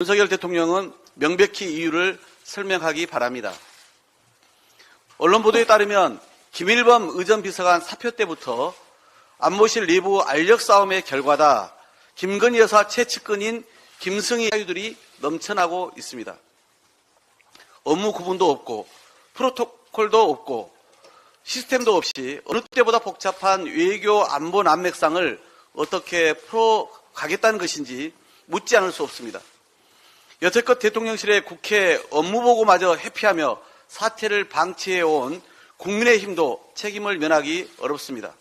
윤석열 대통령은 명백히 이유를 설명하기 바랍니다. 언론 보도에 따르면 김일범 의전 비서관 사표 때부터 안보실 내부 알력 싸움의 결과다. 김건희 여사 최측근인 김승희 사유들이 넘쳐나고 있습니다. 업무 구분도 없고 프로토콜도 없고 시스템도 없이 어느 때보다 복잡한 외교 안보 난맥상을 어떻게 풀어가겠다는 것인지 묻지 않을 수 없습니다. 여태껏 대통령실의 국회 업무보고마저 회피하며 사태를 방치해온 국민의힘도 책임을 면하기 어렵습니다.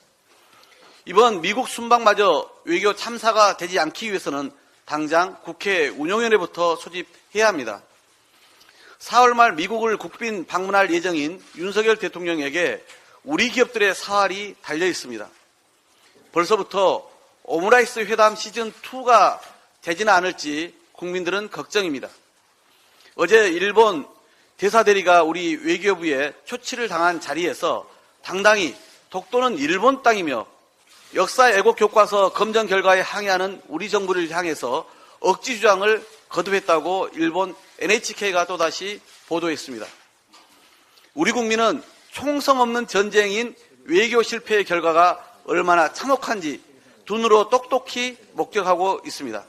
이번 미국 순방마저 외교 참사가 되지 않기 위해서는 당장 국회 운영위원회부터 소집해야 합니다. 4월 말 미국을 국빈 방문할 예정인 윤석열 대통령에게 우리 기업들의 사활이 달려 있습니다. 벌써부터 오므라이스 회담 시즌2가 되지는 않을지 국민들은 걱정입니다. 어제 일본 대사대리가 우리 외교부에 초치를 당한 자리에서 당당히 독도는 일본 땅이며 역사 애국 교과서 검정 결과에 항의하는 우리 정부를 향해서 억지 주장을 거듭했다고 일본 NHK가 또다시 보도했습니다. 우리 국민은 총성 없는 전쟁인 외교 실패의 결과가 얼마나 참혹한지 눈으로 똑똑히 목격하고 있습니다.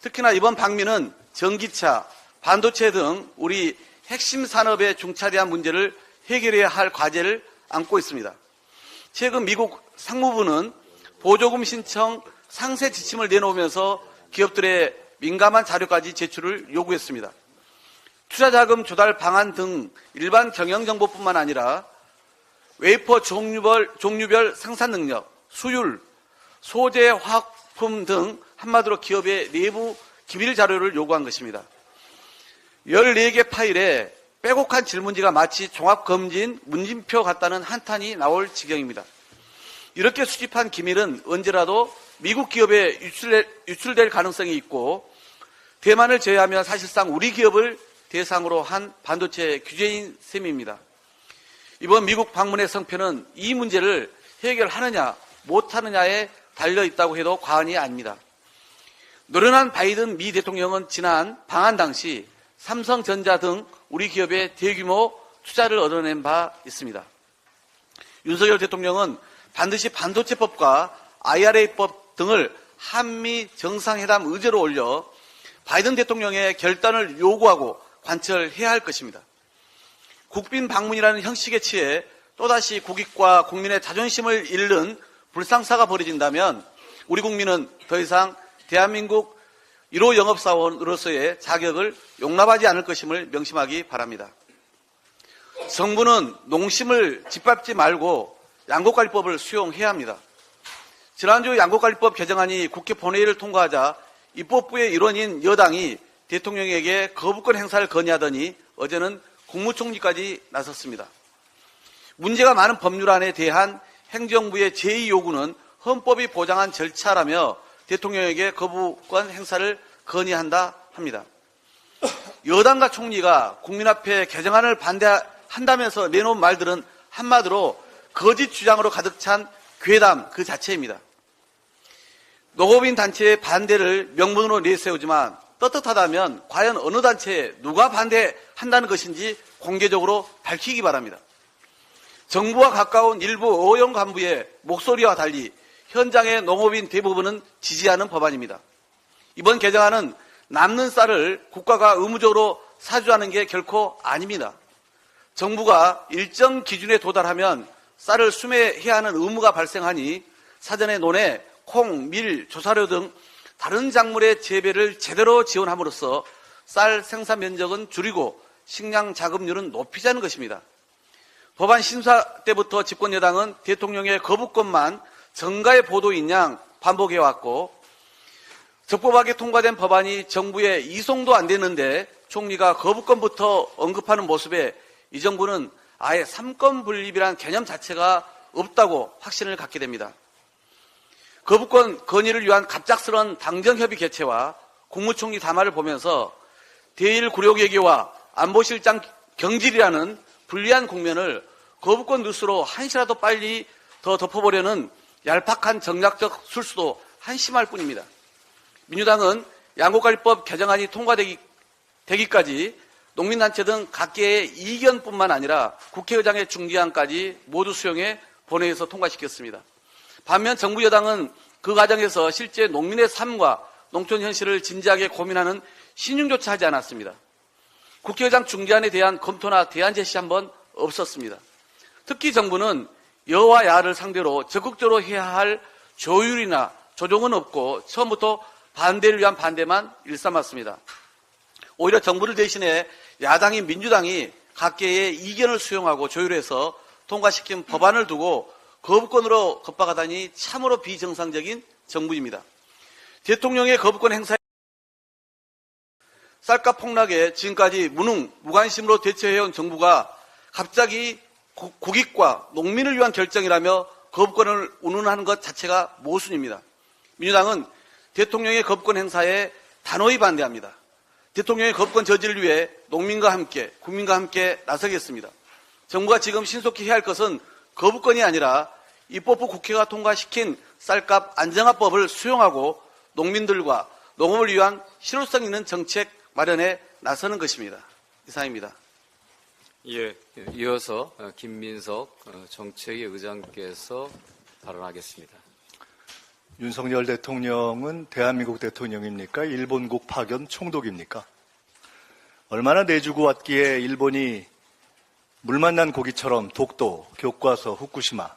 특히나 이번 방미는 전기차, 반도체 등 우리 핵심 산업에 중차대한 문제를 해결해야 할 과제를 안고 있습니다. 최근 미국 상무부는 보조금 신청 상세 지침을 내놓으면서 기업들의 민감한 자료까지 제출을 요구했습니다. 투자 자금 조달 방안 등 일반 경영 정보뿐만 아니라 웨이퍼 종류별, 종류별 생산 능력, 수율, 소재 화학품 등 한마디로 기업의 내부 기밀 자료를 요구한 것입니다. 14개 파일에 빼곡한 질문지가 마치 종합검진 문진표 같다는 한탄이 나올 지경입니다. 이렇게 수집한 기밀은 언제라도 미국 기업에 유출될, 유출될 가능성이 있고 대만을 제외하면 사실상 우리 기업을 대상으로 한 반도체 규제인 셈입니다. 이번 미국 방문의 성패는 이 문제를 해결하느냐 못하느냐에 달려 있다고 해도 과언이 아닙니다. 노련한 바이든 미 대통령은 지난 방한 당시 삼성전자 등 우리 기업의 대규모 투자를 얻어낸 바 있습니다. 윤석열 대통령은 반드시 반도체법과 IRA법 등을 한미 정상회담 의제로 올려 바이든 대통령의 결단을 요구하고 관철해야 할 것입니다. 국빈 방문이라는 형식에 취해 또다시 국익과 국민의 자존심을 잃는 불상사가 벌어진다면 우리 국민은 더 이상 대한민국 1호 영업사원으로서의 자격을 용납하지 않을 것임을 명심하기 바랍니다. 정부는 농심을 짓밟지 말고 양곡관리법을 수용해야 합니다. 지난주 양곡관리법 개정안이 국회 본회의를 통과하자 입법부의 일원인 여당이 대통령에게 거부권 행사를 건의하더니 어제는 국무총리까지 나섰습니다. 문제가 많은 법률안에 대한 행정부의 제2 요구는 헌법이 보장한 절차라며 대통령에게 거부권 행사를 건의한다 합니다. 여당과 총리가 국민 앞에 개정안을 반대한다면서 내놓은 말들은 한마디로 거짓 주장으로 가득 찬 괴담 그 자체입니다. 농업인 단체의 반대를 명분으로 내세우지만 떳떳하다면 과연 어느 단체에 누가 반대한다는 것인지 공개적으로 밝히기 바랍니다. 정부와 가까운 일부 어용 간부의 목소리와 달리 현장의 농업인 대부분은 지지하는 법안입니다. 이번 개정안은 남는 쌀을 국가가 의무적으로 사주하는 게 결코 아닙니다. 정부가 일정 기준에 도달하면 쌀을 수매해야 하는 의무가 발생하니 사전에 논해 콩, 밀, 조사료 등 다른 작물의 재배를 제대로 지원함으로써 쌀 생산 면적은 줄이고 식량 자급률은 높이자는 것입니다. 법안 심사 때부터 집권 여당은 대통령의 거부권만 정가의 보도인 양 반복해 왔고 적법하게 통과된 법안이 정부에 이송도 안 되는데 총리가 거부권부터 언급하는 모습에 이 정부는 아예 삼권 분립이란 개념 자체가 없다고 확신을 갖게 됩니다. 거부권 건의를 위한 갑작스런 당정협의 개최와 국무총리 담화를 보면서 대일 구력외교와 안보실장 경질이라는 불리한 국면을 거부권 뉴스로 한시라도 빨리 더 덮어보려는 얄팍한 정략적 술수도 한심할 뿐입니다. 민주당은 양곡관리법 개정안이 통과되기 되기까지 농민단체 등 각계의 이견뿐만 아니라 국회의장의 중기안까지 모두 수용해 본회의에서 통과시켰습니다. 반면 정부 여당은 그 과정에서 실제 농민의 삶과 농촌 현실을 진지하게 고민하는 신용조차 하지 않았습니다. 국회의장 중기안에 대한 검토나 대안 제시 한번 없었습니다. 특히 정부는 여와 야를 상대로 적극적으로 해야 할 조율이나 조정은 없고 처음부터 반대를 위한 반대만 일삼았습니다. 오히려 정부를 대신해 야당인 민주당이 각계의 이견을 수용하고 조율해서 통과시킨 법안을 두고 거부권으로 겁박하다니 참으로 비정상적인 정부입니다. 대통령의 거부권 행사에 쌀값 폭락에 지금까지 무능, 무관심으로 대처해온 정부가 갑자기 고- 국익과 농민을 위한 결정이라며 거부권을 운운하는 것 자체가 모순입니다. 민주당은 대통령의 거부권 행사에 단호히 반대합니다. 대통령의 거부권 저지를 위해 농민과 함께, 국민과 함께 나서겠습니다. 정부가 지금 신속히 해야 할 것은 거부권이 아니라 입법부 국회가 통과시킨 쌀값 안정화법을 수용하고 농민들과 농업을 위한 실효성 있는 정책 마련에 나서는 것입니다. 이상입니다. 예, 이어서 어, 김민석 어, 정책위 의장께서 발언하겠습니다. 윤석열 대통령은 대한민국 대통령입니까? 일본국 파견 총독입니까? 얼마나 내주고 왔기에 일본이 물 만난 고기처럼 독도, 교과서, 후쿠시마,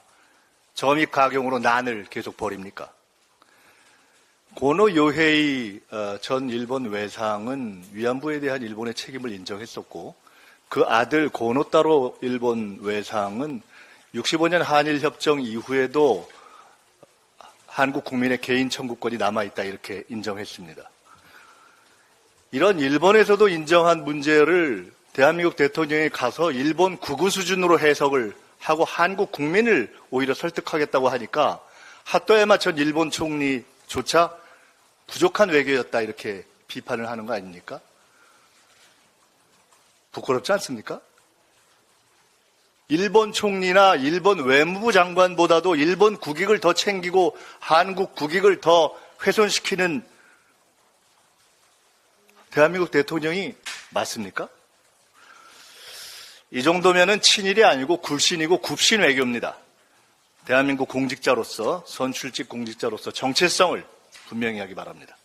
점입 가경으로 난을 계속 벌입니까? 고노 요헤이 어, 전 일본 외상은 위안부에 대한 일본의 책임을 인정했었고 그 아들 고노따로 일본 외상은 65년 한일 협정 이후에도 한국 국민의 개인 청구권이 남아있다 이렇게 인정했습니다. 이런 일본에서도 인정한 문제를 대한민국 대통령이 가서 일본 구구 수준으로 해석을 하고 한국 국민을 오히려 설득하겠다고 하니까 하토야마 전 일본 총리조차 부족한 외교였다 이렇게 비판을 하는 거 아닙니까? 부끄럽지 않습니까? 일본 총리나 일본 외무부 장관보다도 일본 국익을 더 챙기고 한국 국익을 더 훼손시키는 대한민국 대통령이 맞습니까? 이 정도면은 친일이 아니고 굴신이고 굽신 외교입니다. 대한민국 공직자로서 선출직 공직자로서 정체성을 분명히 하기 바랍니다.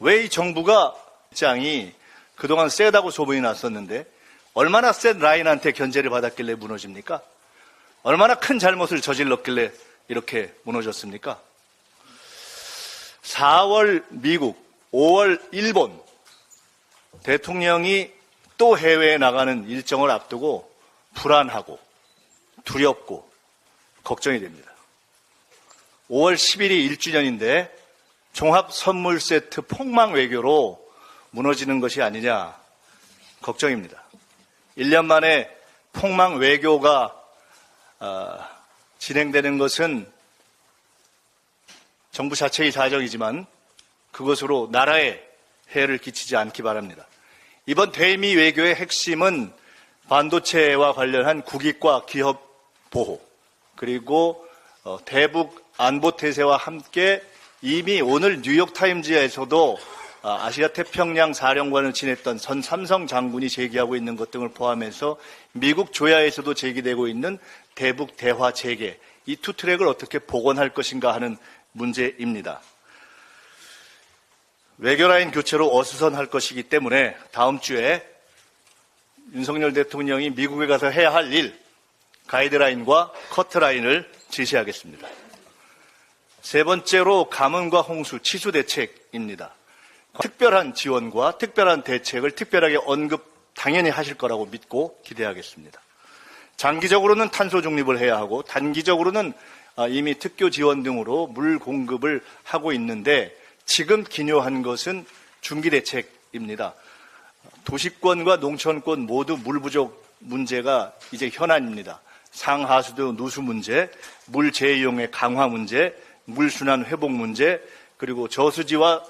왜 이 정부가 입장이 그동안 세다고 소문이 났었는데 얼마나 센 라인한테 견제를 받았길래 무너집니까? 얼마나 큰 잘못을 저질렀길래 이렇게 무너졌습니까? 4월 미국, 5월 일본 대통령이 또 해외에 나가는 일정을 앞두고 불안하고 두렵고 걱정이 됩니다. 5월 10일이 1주년인데 종합 선물 세트 폭망 외교로 무너지는 것이 아니냐 걱정입니다. 1년 만에 폭망 외교가 어, 진행되는 것은 정부 자체의 사정이지만 그것으로 나라에 해를 끼치지 않기 바랍니다. 이번 대미 외교의 핵심은 반도체와 관련한 국익과 기업 보호 그리고 어, 대북 안보 태세와 함께 이미 오늘 뉴욕 타임즈에서도 아, 아시아 태평양 사령관을 지냈던 선 삼성 장군이 제기하고 있는 것 등을 포함해서 미국 조야에서도 제기되고 있는 대북 대화 재개 이 투 트랙을 어떻게 복원할 것인가 하는 문제입니다. 외교라인 교체로 어수선할 것이기 때문에 다음 주에 윤석열 대통령이 미국에 가서 해야 할 일, 가이드라인과 커트라인을 제시하겠습니다. 세 번째로 가뭄과 홍수 치수 대책입니다. 특별한 지원과 특별한 대책을 특별하게 언급 당연히 하실 거라고 믿고 기대하겠습니다. 장기적으로는 탄소 중립을 해야 하고 단기적으로는 아, 이미 특교 지원 등으로 물 공급을 하고 있는데 지금 기묘한 것은 중기 대책입니다. 도시권과 농촌권 모두 물 부족 문제가 이제 현안입니다. 상하수도 누수 문제, 물 재이용의 강화 문제, 물 순환 회복 문제, 그리고 저수지와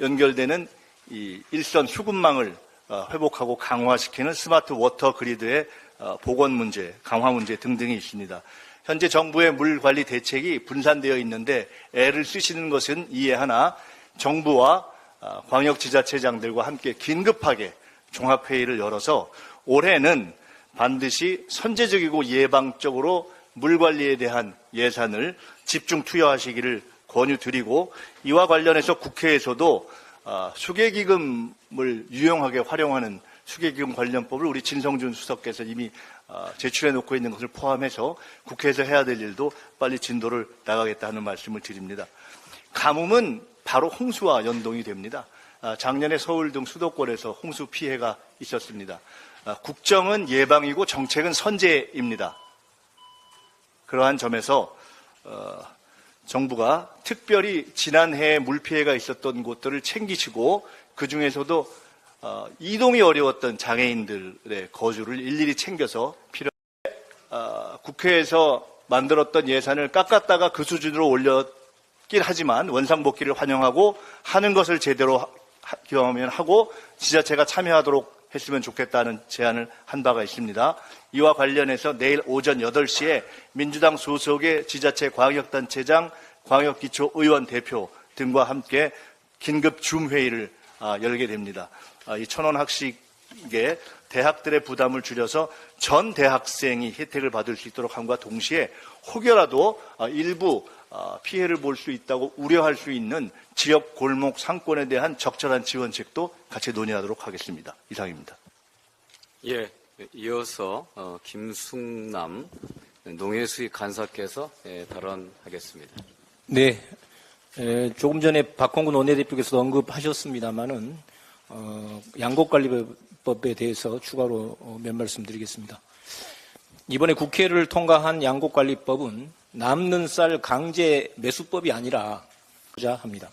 연결되는 이 일선 수급망을 어, 회복하고 강화시키는 스마트 워터 그리드의 어, 복원 문제, 강화 문제 등등이 있습니다. 현재 정부의 물 관리 대책이 분산되어 있는데 애를 쓰시는 것은 이해하나 정부와 아, 광역 지자체장들과 함께 긴급하게 종합회의를 열어서 올해는 반드시 선제적이고 예방적으로 물 관리에 대한 예산을 집중 투여하시기를 권유드리고 이와 관련해서 국회에서도 아, 수계기금을 유용하게 활용하는 수계기금 관련법을 우리 진성준 수석께서 이미 아, 제출해 놓고 있는 것을 포함해서 국회에서 해야 될 일도 빨리 진도를 나가겠다 하는 말씀을 드립니다. 가뭄은 바로 홍수와 연동이 됩니다. 아, 작년에 서울 등 수도권에서 홍수 피해가 있었습니다. 아, 국정은 예방이고 정책은 선제입니다. 그러한 점에서 어, 정부가 특별히 지난해에 물 피해가 있었던 곳들을 챙기시고 그 중에서도 어, 이동이 어려웠던 장애인들의 거주를 일일이 챙겨서 필요 어, 국회에서 만들었던 예산을 깎았다가 그 수준으로 올렸긴 하지만 원상복귀를 환영하고 하는 것을 제대로 하- 하- 경험하면 하고 지자체가 참여하도록 했으면 좋겠다는 제안을 한 바가 있습니다. 이와 관련해서 내일 오전 8시에 민주당 소속의 지자체 광역단체장, 광역기초의원 대표 등과 함께 긴급 줌 회의를 아, 열게 됩니다. 아, 이 천원 학식 에 대학들의 부담을 줄여서 전 대학생이 혜택을 받을 수 있도록 함과 동시에 혹여라도 아, 일부 아, 피해를 볼 수 있다고 우려할 수 있는 지역 골목 상권에 대한 적절한 지원책도 같이 논의하도록 하겠습니다. 이상입니다. 예, 이어서 어, 김숙남 농해수위 간사께서 예, 발언하겠습니다. 네. 에, 조금 전에 박홍근 원내대표께서 언급하셨습니다마는 어, 양곡관리법 에 대해서 추가로 어, 몇 말씀 드리겠습니다. 이번에 국회를 통과한 양곡관리법은 남는 쌀 강제 매수법이 아니라 자 합니다.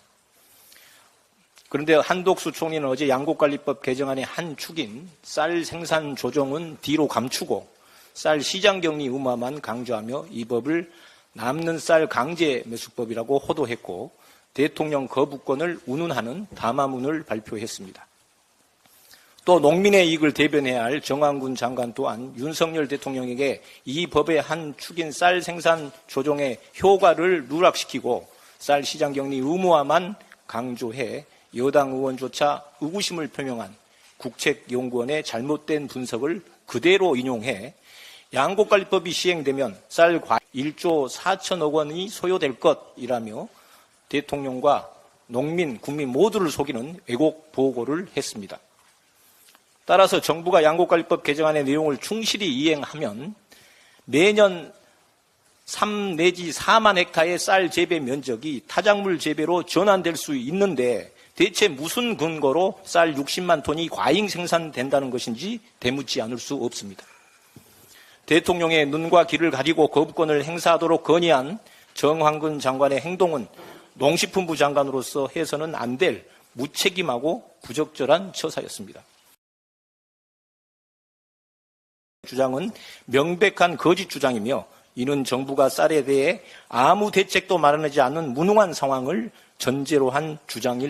그런데 한독수 총리는 어제 양곡관리법 개정안의 한 축인 쌀 생산 조정은 뒤로 감추고 쌀 시장 격리 의무화만 강조하며 이 법을 남는 쌀 강제 매수법이라고 호도했고 대통령 거부권을 운운하는 담화문을 발표했습니다. 또 농민의 이익을 대변해야 할 정황군 장관 또한 윤석열 대통령에게 이 법의 한 축인 쌀 생산 조정의 효과를 누락시키고 쌀 시장 격리 의무화만 강조해 여당 의원조차 의구심을 표명한 국책연구원의 잘못된 분석을 그대로 인용해 양곡관리법이 시행되면 쌀과 1조 4천억 원이 소요될 것이라며 대통령과 농민, 국민 모두를 속이는 왜곡 보고를 했습니다. 따라서 정부가 양곡관리법 개정안의 내용을 충실히 이행하면 매년 3 내지 4만 헥타의 쌀 재배 면적이 타작물 재배로 전환될 수 있는데 대체 무슨 근거로 쌀 60만 톤이 과잉 생산된다는 것인지 되묻지 않을 수 없습니다. 대통령의 눈과 귀를 가리고 거부권을 행사하도록 건의한 정황근 장관의 행동은 농식품부 장관으로서 해서는 안 될 무책임하고 부적절한 처사였습니다. 주장은 명백한 거짓 주장이며 이는 정부가 쌀에 대해 아무 대책도 마련하지 않는 무능한 상황을 전제로 한 주장일